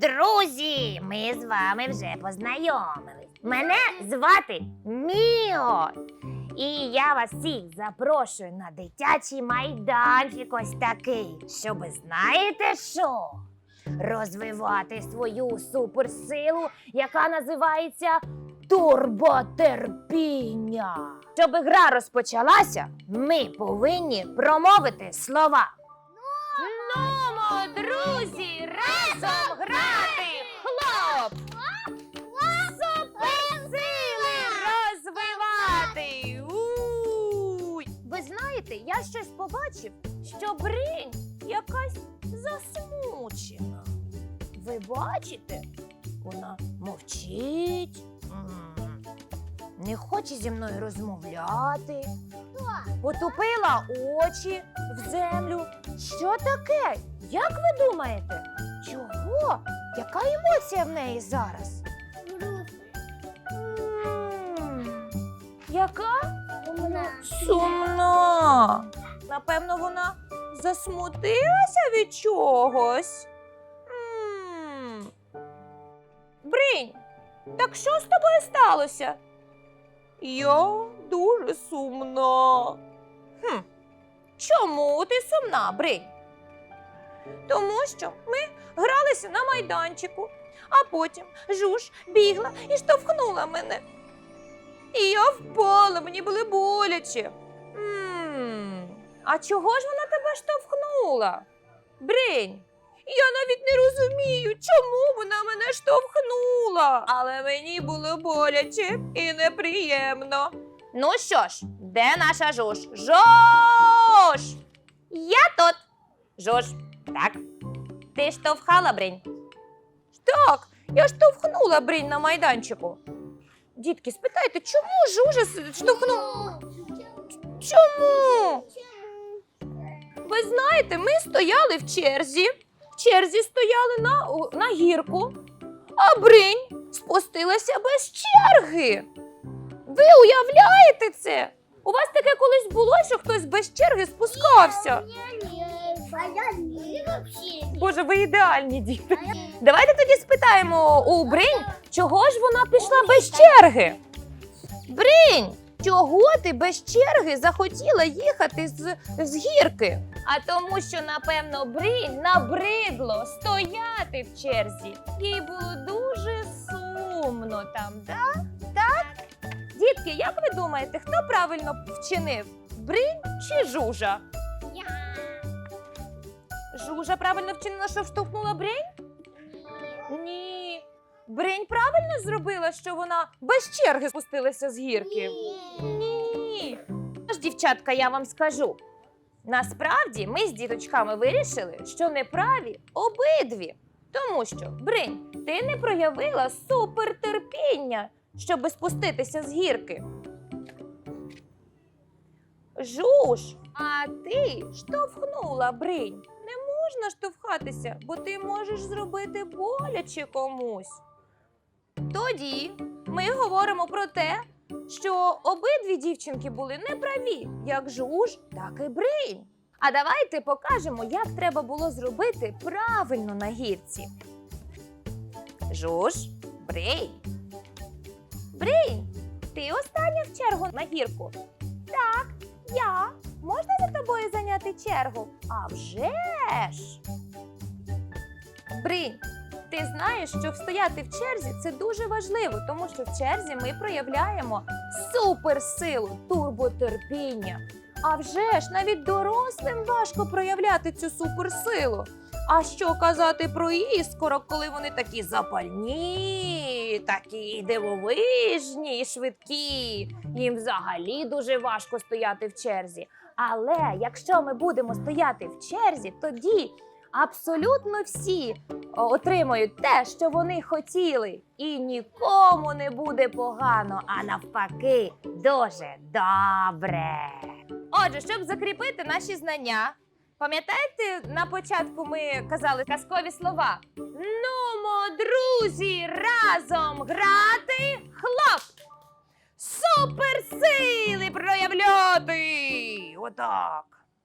Друзі, ми з вами вже познайомились. Мене звати Міо. І я вас всіх запрошую на дитячий майданчик ось такий, щоб знаєте що? Розвивати свою суперсилу, яка називається турботерпіння. Щоб гра розпочалася, ми повинні промовити слова. Нумо, друзі, разом грати! Хлоп! Суперсили розвивати! Уй! Ви знаєте, я щось побачив, що бринь якась засмучена. Ви бачите? Вона мовчить, м, не хоче зі мною розмовляти. Потупила очі в землю. Що таке? Як ви думаєте? Чого? Яка емоція в неї зараз? М, Яка? Сумна. Напевно, вона засмутилася від чогось. М. Бринь, так що з тобою сталося? Я дуже сумна. Хм. Чому ти сумна, Бринь? Тому що ми гралися на майданчику, а потім жуж бігла і штовхнула мене. І я впала, мені було боляче. м а чого ж вона тебе штовхнула? Бринь, я навіть не розумію, чому вона мене штовхнула. Але мені було боляче і неприємно. Ну що ж, де наша жуж? Жуж! Я тут. Жуж, так. Ти штовхала бринь? Так, я штовхнула бринь на майданчику. Дітки, спитайте, чому жужа с- штовхнула? Чому? Ви знаєте, ми стояли в черзі. В черзі стояли на, на гірку, а бринь спустилася без черги. Ви уявляєте це? У вас таке колись було, що хтось без черги спускався? Боже, ви ідеальні діти. Давайте тоді спитаємо у Бринь, чого ж вона пішла без черги? Бринь, чого ти без черги захотіла їхати з, з гірки? А тому, що, напевно, Бринь набридло стояти в черзі. Їй було дуже сумно там, так? Так? Дітки, як ви думаєте, хто правильно вчинив? Бринь чи жужа? Жужа правильно вчинила, що вштовхнула Бринь? Ні. Бринь правильно зробила, що вона без черги спустилася з гірки. Ні. Тож, дівчатка, я вам скажу. Насправді ми з діточками вирішили, що неправі обидві. Тому що, Бринь, ти не проявила супертерпіння, щоб спуститися з гірки. Жуж, а ти штовхнула Бринь. Можна штовхатися, бо ти можеш зробити боляче комусь. Тоді ми говоримо про те, що обидві дівчинки були неправі, як жуж, так і бринь. А давайте покажемо, як треба було зробити правильно на гірці. Жуж, бринь. Бринь, ти остання в чергу на гірку. Так, я. Можна за тобою зайняти чергу? А вже ж. Бринь, ти знаєш, що встояти в черзі це дуже важливо, тому що в черзі ми проявляємо суперсилу, турботерпіння. А вже ж навіть дорослим важко проявляти цю суперсилу. А що казати про іскорок, коли вони такі запальні, такі дивовижні, і швидкі. Їм взагалі дуже важко стояти в черзі. Але якщо ми будемо стояти в черзі, тоді абсолютно всі о, отримують те, що вони хотіли, і нікому не буде погано, а навпаки, дуже добре. Отже, щоб закріпити наші знання, пам'ятаєте, на початку ми казали казкові слова? Нумо, друзі, разом грати хлоп! Суперсили проявляти! Отак.